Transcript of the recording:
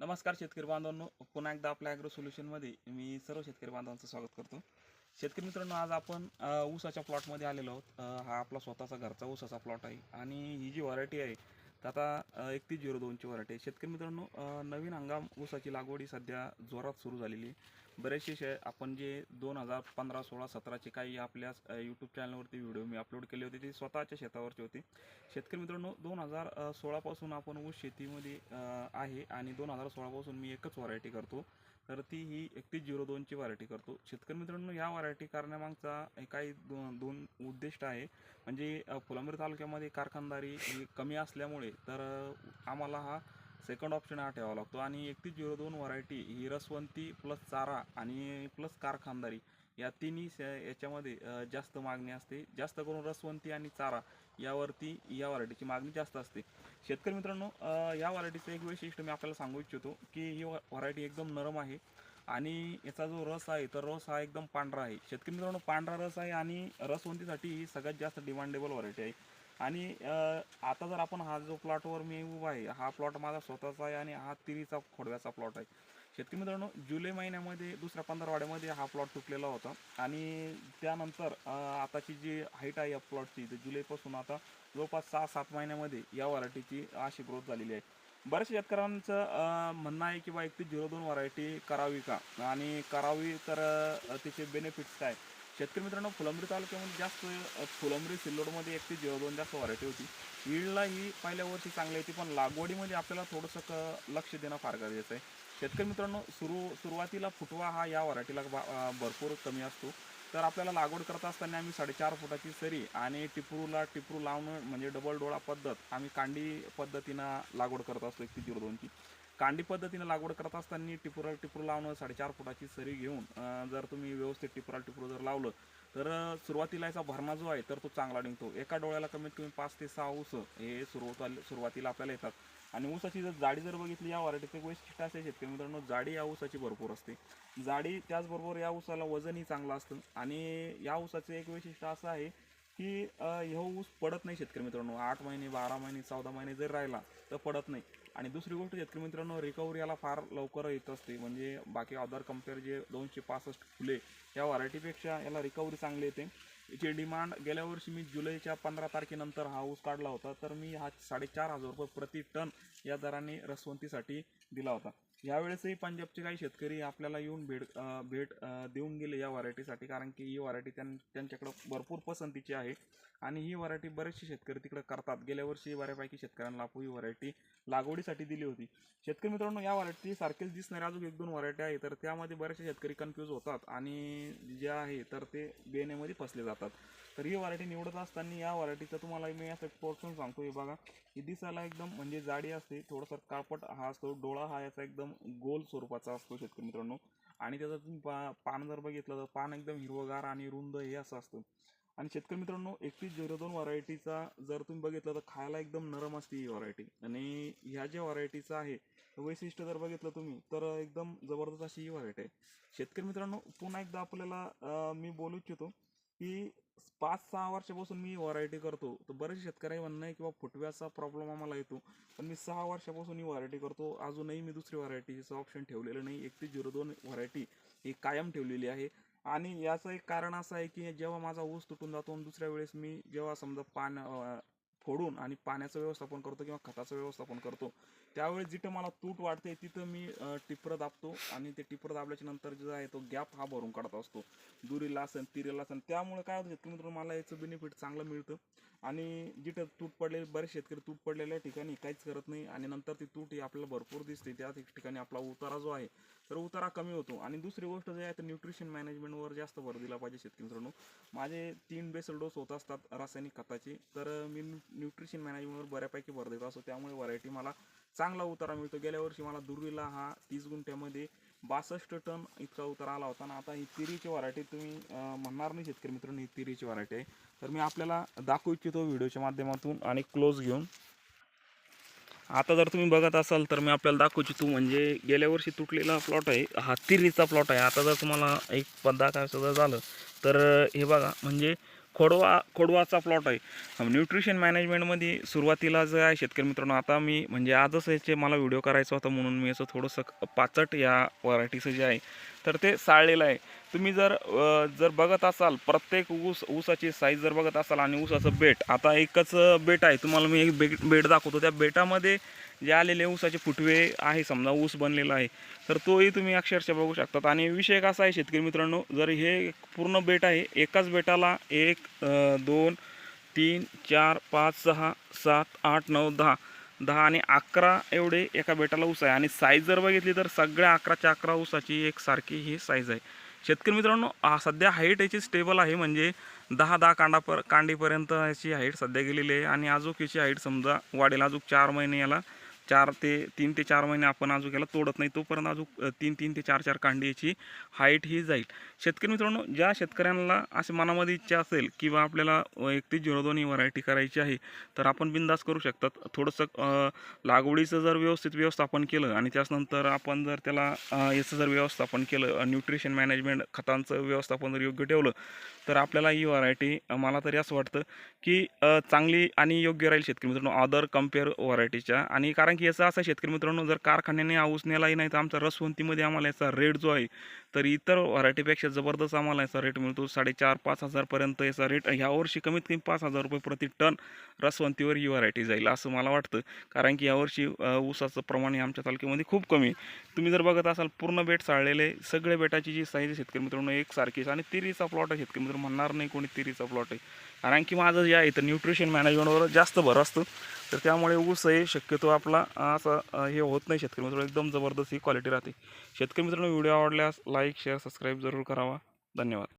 नमस्कार शेतकरी बांधवांनो. पुन्हा एकदा आपल्या ॲग्रो सोल्युशनमध्ये मी सर्व शेतकरी बांधवांचं स्वागत करतो. शेतकरी मित्रांनो आज आपण ऊसाच्या प्लॉटमध्ये आलेलो आहोत. हा आपला स्वतःचा घरचा ऊसाचा प्लॉट आहे. आणि ही जी व्हरायटी आहे तर आता एकतीस झिरो दोनची व्हरायटी आहे. शेतकरी मित्रांनो नवीन हंगाम ऊसाची लागवड ही सध्या जोरात सुरू झालेली आहे. बरेचसे शे आपण जे दोन हजार पंधरा सोळा सतराचे काही आपल्या यूट्यूब चॅनलवरती व्हिडिओ मी अपलोड केले होते ते स्वतःच्या शेतावरचे होते. शेतकरी मित्रांनो दोन हजार सोळापासून आपण ऊस शेतीमध्ये आहे आणि दोन हजार सोळापासून मी एकच व्हरायटी करतो. तर ती ही एकतीस झिरो दोनची व्हरायटी करतो. शेतकरी मित्रांनो ह्या व्हरायटी करण्यामागचा एकाही काही दोन दोन उद्दिष्ट आहे. म्हणजे अ, तालुक्यामध्ये कारखानदारी ही कमी असल्यामुळे तर आम्हाला हा सेकंड ऑप्शन हा ठेवावा लागतो. आणि एकतीस झिरो दोन व्हरायटी ही रसवंती प्लस चारा आणि प्लस कारखानदारी या तिन्ही याच्यामध्ये जास्त मागणी असते. जास्त करून रसवंती आणि चारा यावरती या व्हरायटीची मागणी जास्त असते. शेतकरी मित्रांनो या व्हरायटीचं एक वैशिष्ट्य मी आपल्याला सांगू इच्छितो की ही व्हरायटी एकदम नरम आहे आणि याचा जो रस आहे तर रस हा एकदम पांढरा आहे. शेतकरी मित्रांनो पांढरा रस आहे आणि रसवंतीसाठी ही सगळ्यात जास्त डिमांडेबल व्हरायटी आहे. आणि आता जर आपण हा जो प्लॉटवर मी उभा आहे हा प्लॉट माझा स्वतःचा आहे आणि हा तिरीचा खोडव्याचा प्लॉट आहे. शेतकरी मित्रांनो जुलै महिन्यामध्ये दुसऱ्या पंधरवाड्यामध्ये हा प्लॉट तुटलेला होता. आणि त्यानंतर आताची जी हाईट आहे या प्लॉटची तर जुलैपासून आता जवळपास सहा सात महिन्यामध्ये या व्हरायटीची अशी ग्रोथ झालेली आहे. बऱ्याचशा शेतकऱ्यांचं म्हणणं आहे की बा ते झिरो दोन व्हरायटी करावी का? आणि करावी तर तिचे त्याचे बेनिफिट्स काय? शेतकरी मित्रांनो फुलंब्री तालुक्यामध्ये जास्त फुलंबरी फुलंब्री सिल्लोडमध्ये ती झिरो दोन जास्त व्हरायटी होती. ईडला ही पहिल्या वर्षी चांगली होती पण लागवडीमध्ये आपल्याला थोडंसं क लक्ष देणं फार गरजेचं आहे. शेतकरी मित्रांनो सुरू सुरुवातीला फुटवा हा या व्हरायटीला भरपूर कमी असतो. तर आपल्याला लागवड करत असताना आम्ही साडेचार फुटाची सरी आणि टिपरूला टिपरू लावणं म्हणजे डबल डोळा पद्धत आम्ही कांडी पद्धतीनं लागवड करत असतो एकतीस झिरो दोनची. कांडी पद्धतीने लागवड करत असताना टिपुराल टिपरू लावणं साडेचार फुटाची सरी घेऊन जर तुम्ही व्यवस्थित टिपुराल टिपरू जर लावलं तर सुरुवातीला याचा भरणा जो आहे तर तो चांगला निघतो. एका डोळ्याला कमीत कमी पाच ते सहा ऊस हे सुरुवात सुरुवातीला आपल्याला येतात. आणि ऊसाची जर जाडी जर बघितली या व्हरायटीचं एक वैशिष्ट्य असे शेतकरी मित्रांनो जाडी या ऊसाची भरपूर असते. जाडी त्याचबरोबर या ऊसाला वजनही चांगलं असतं. आणि या ऊसाचं एक वैशिष्ट्य असं आहे की हे ऊस पडत नाही शेतकरी मित्रांनो. आठ महिने बारा महिने चौदा महिने जर राहिला तर पडत नाही. आणि दुसरी गोष्ट शेतकरी मित्रांनो रिकव्हरी याला फार लवकर येत असते. म्हणजे बाकी अदर कंपेअर जे दोनशे पासष्ट फुले या व्हरायटीपेक्षा याला रिकव्हरी चांगली येते. याची डिमांड गेल्या वर्षी मी जुलैच्या पंधरा तारखेनंतर हा ऊस काढला होता. तर मी हा साडेचार हजार रुपये प्रति टन या दराने रसवंतीसाठी दिला होता. यावेळेसही पंजाबचे काही शेतकरी आपल्याला येऊन भेट भेट देऊन गेले या व्हरायटीसाठी कारण की ही व्हरायटी त्यां त्यांच्याकडं भरपूर पसंतीची आहे. आणि ही व्हरायटी बरेचसे शेतकरी तिकडं करतात. गेल्या वर्षी बऱ्यापैकी शेतकऱ्यांना आपण ही व्हरायटी लागवडीसाठी दिली होती. शेतकरी मित्रांनो या व्हरायटी सारखेच दिसणाऱ्या अजून एक दोन व्हरायटी आहे तर त्यामध्ये बरेचसे शेतकरी कन्फ्यूज होतात आणि जे आहे तर ते बेनेमध्ये फसले जातात. तर ही व्हरायटी निवडत असताना या व्हरायटीचं तुम्हाला मी असं पोर्शन सांगतो. हे बघा ही दिसायला एकदम म्हणजे जाडी असते थोडंसं काळपट हा असतो डोळा हा याचा एकदम गोल स्वरूपाचा असतो शेतकरी मित्रांनो. आणि त्याचा तुम्ही पा पान जर बघितलं तर पान एकदम हिरवगार आणि रुंद हे असं असतं. आणि शेतकरी मित्रांनो एकतीस झिरो दोन व्हरायटीचा जर तुम्ही बघितलं तर खायला एकदम नरम असते ही व्हरायटी. आणि ह्या ज्या व्हरायटीचं आहे वैशिष्ट्य जर बघितलं तुम्ही तर एकदम जबरदस्त अशी ही व्हरायटी आहे. शेतकरी मित्रांनो पुन्हा एकदा आपल्याला मी बोलू इच्छितो की पाच सहा वर्षापासून मी व्हरायटी करतो. तर बरेचसे शेतकरी म्हणणं आहे किंवा फुटव्याचा प्रॉब्लेम आम्हाला येतो. पण मी सहा वर्षापासून ही व्हरायटी करतो. अजूनही मी दुसरी व्हरायटीचं ऑप्शन ठेवलेलं नाही. एकतीस झिरो दोन व्हरायटी ही कायम ठेवलेली आहे. आणि याचं एक कारण असं आहे की जेव्हा माझा ऊस तुटून जातो आणि दुसऱ्या वेळेस मी जेव्हा समजा पान फोडून आणि पाण्याचं व्यवस्थापन करतो किंवा खताचं व्यवस्थापन करतो. त्यावेळेस जिथं मला तूट वाटते तिथं मी टिपरं दाबतो आणि ते टिपरं दाबल्याच्या नंतर जो आहे तो गॅप हा भरून काढत असतो. दुरीला असेल तिरेला असेल त्यामुळे काय होतं शेतकरी मित्रांनो मला याचं बेनिफिट चांगलं मिळतं. आणि जिथं तूट पडलेले बरेच शेतकरी तूट पडलेल्या ठिकाणी काहीच करत नाही आणि नंतर ती तूट ही आपल्याला भरपूर दिसते त्या ठिकाणी आपला उतारा जो आहे तर उतारा कमी होतो. आणि दुसरी गोष्ट जे आहे तर न्यूट्रिशन मॅनेजमेंटवर जास्त भर दिला पाहिजे शेतकरी मित्रांनो. माझे तीन बेसल डोस होत असतात रासायनिक खताचे. तर मी न्यूट्रिशन मॅनेजमेंटवर बऱ्यापैकी भर देत असतो. त्यामुळे व्हरायटी मला चांगला उतारा मिळतो. गेल्या वर्षी मला दुर्वीला हा तीस गुंठ्यामध्ये बासष्ट टन इतका उतारा आला होता. आणि आता ही तिरीची व्हरायटी तुम्ही म्हणणार नाही शेतकरी मित्रांनो ही तिरीची व्हरायटी आहे. तर मी आपल्याला दाखवू इच्छितो व्हिडिओच्या माध्यमातून आणि क्लोज घेऊन. आता जर तुम्ही बघत असाल तर मी आपल्याला दाखवू इच्छितो म्हणजे गेल्या वर्षी तुटलेला प्लॉट आहे. हा तिरीचा प्लॉट आहे. आता जर तुम्हाला एक पद्धा काय जर झालं तर हे बघा म्हणजे खोडवा खोडवाचा प्लॉट आहे. न्यूट्रिशन मॅनेजमेंटमध्ये सुरुवातीला जे आहे शेतकरी मित्रांनो आता मी म्हणजे आजच याचे मला व्हिडिओ करायचा होता म्हणून मी असं थोडंसं पाचट या व्हरायटीचं जे आहे तर ते साळलेलं आहे. तुम्ही जर जर बघत असाल प्रत्येक ऊस ऊसाची साईज जर बघत असाल आणि ऊसाचं बेट आता एकच बेट आहे तुम्हाला मी एक बेट बेट दाखवतो. त्या बेटामध्ये जे आलेले ऊसाचे फुटवे आहे समजा ऊस बनलेला आहे तर तोही तुम्ही अक्षरशः बघू शकतात. आणि विषय कसा आहे शेतकरी मित्रांनो जर हे पूर्ण बेट आहे एकाच बेटाला एक दोन तीन चार पाच सहा सात आठ नऊ दहा दहा आणि अकरा एवढे एका बेटाला ऊस आहे. आणि साईज जर बघितली तर सगळ्या अकराच्या अकरा ऊसाची एक सारखी ही साईज आहे. शेतकरी मित्रांनो सध्या हाईट याची स्टेबल आहे. म्हणजे दहा दहा कांडापर कांडीपर्यंत याची हाईट सध्या गेलेली आहे. आणि अजूक याची हाईट समजा वाढेल. अजूक चार महिने याला चार ते तीन ते चार महिने आपण अजून याला तोडत नाही. तोपर्यंत अजून तीन तीन ते चार चार कांडी याची हाईट ही जाईल. शेतकरी मित्रांनो ज्या शेतकऱ्यांना असे मनामध्ये इच्छा असेल किंवा आपल्याला एकतीस झिरो दोन ही व्हरायटी करायची आहे तर आपण बिंदास करू शकतात. थोडंसं लागवडीचं जर व्यवस्थित व्यवस्थापन केलं आणि त्याचनंतर आपण जर त्याला याचं जर व्यवस्थापन केलं न्यूट्रिशन मॅनेजमेंट खतांचं व्यवस्थापन जर योग्य ठेवलं तर आपल्याला ही व्हरायटी मला तरी असं वाटतं की चांगली आणि योग्य राहील शेतकरी मित्रांनो. अदर कंपेअर व्हरायटीच्या आणि कारण की याचा असं आहे शेतकरी मित्रांनो जर कारखान्याने हाऊस नेलाही नाही तर आमचा रसवंतीमध्ये आम्हाला याचा रेट जो आहे तर इतर व्हरायटीपेक्षा जबरदस्त आम्हाला याचा रेट मिळतो. साडेचार पाच हजारपर्यंत याचा रेट ह्या वर्षी कमीत कमी पाच हजार रुपये प्रति टन रसवंतीवर ही व्हरायटी जाईल असं मला वाटतं. कारण की यावर्षी ऊसाचं प्रमाण हे आमच्या तालुक्यामध्ये खूप कमी आहे. तुम्ही जर बघत असाल पूर्ण बेट चाळलेले सगळे बेटाची जी साईज शेतकरी मित्रांनो एक सारखीच आणि तिरीचा प्लॉट आहे शेतकरी मित्र म्हणणार नाही कोणी तिरीचा प्लॉट आहे. कारण की माझं जे आहे तर न्यूट्रिशन मॅनेजमेंटवर जास्त भर असतं. तर त्यामुळे ऊस हे शक्यतो आपला असं हे होत नाही शेतकरी मित्रांनो एकदम जबरदस्त ही क्वालिटी राहते. शेतकरी मित्रांनो व्हिडिओ आवडल्यास लाईक शेअर सबस्क्राईब जरूर करावा. धन्यवाद.